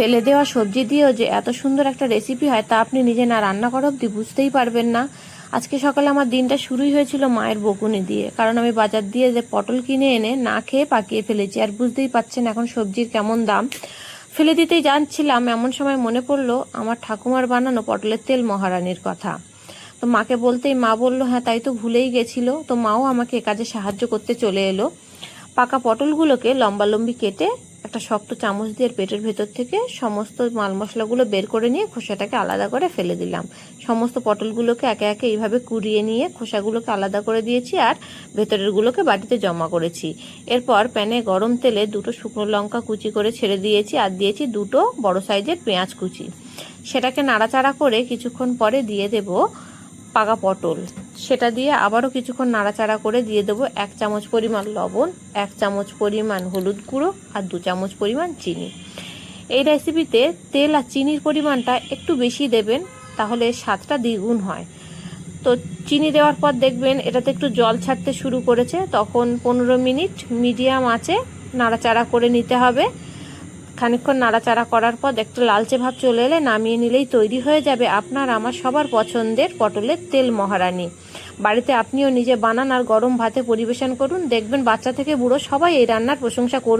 ফেলে দেওয়া সবজি দিয়েও যে এত সুন্দর একটা রেসিপি হয় তা আপনি নিজে না রান্না করা অব্দি বুঝতেই পারবেন না। আজকে সকালে আমার দিনটা শুরুই হয়েছিল মায়ের বকুনি দিয়ে। কারণ আমি বাজার দিয়ে যে পটল কিনে এনে না খেয়ে পাকিয়ে ফেলেছি, আর বুঝতেই পাচ্ছেন এখন সবজির কেমন দাম। ফেলে দিতেই জানছিলাম, এমন সময় মনে পড়ল আমার ঠাকুমার বানানো পটলের তেল মহারানীর কথা। তো মাকে বলতেই মা বলল হ্যাঁ তাই তো ভুলেই গেছিল। তো মাও আমাকে কাজে সাহায্য করতে চলে এলো। পাকা পটলগুলোকে লম্বালম্বি কেটে একটা শক্ত চামচ দিয়ে পেটের ভেতর থেকে সমস্ত মাল মশলাগুলো বের করে নিয়ে খোসাটাকে আলাদা করে ফেলে দিলাম। সমস্ত পটলগুলোকে একে একে এইভাবে কুড়িয়ে নিয়ে খোসাগুলোকে আলাদা করে দিয়েছি আর ভেতরেরগুলোকে বাটিতে জমা করেছি। এরপর প্যানে গরম তেলে দুটো শুকনো লঙ্কা কুচি করে ছেড়ে দিয়েছি আর দিয়েছি দুটো বড় সাইজের পেঁয়াজ কুচি। সেটাকে নাড়াচাড়া করে কিছুক্ষণ পরে দিয়ে দেব পাকা পটল। সেটা দিয়ে আবারও কিছুক্ষণ নাড়াচাড়া করে দিয়ে দেবো এক চামচ পরিমাণ লবণ, এক চামচ পরিমাণ হলুদ গুঁড়ো আর দু চামচ পরিমাণ চিনি। এই রেসিপিতে তেল আর চিনির পরিমাণটা একটু বেশি দেবেন, তাহলে স্বাদটা দ্বিগুণ হয়। তো চিনি দেওয়ার পর দেখবেন এটাতে একটু জল ছাড়তে শুরু করেছে, তখন পনেরো মিনিট মিডিয়াম আঁচে নাড়াচাড়া করে নিতে হবে। খানিকক্ষণ নাড়াচাড়া করার পর একটা লালচে ভাব চলে এলে নামিয়ে নিলেই তৈরি হয়ে যাবে আপনার আমার সবার পছন্দের পটলের তেল মহারানি। বাড়িতে আপনিও নিজে বানান আর গরম ভাতে পরিবেশন করুন। দেখবেন বাচ্চা থেকে বুড়ো সবাই এই রান্নার প্রশংসা করবে।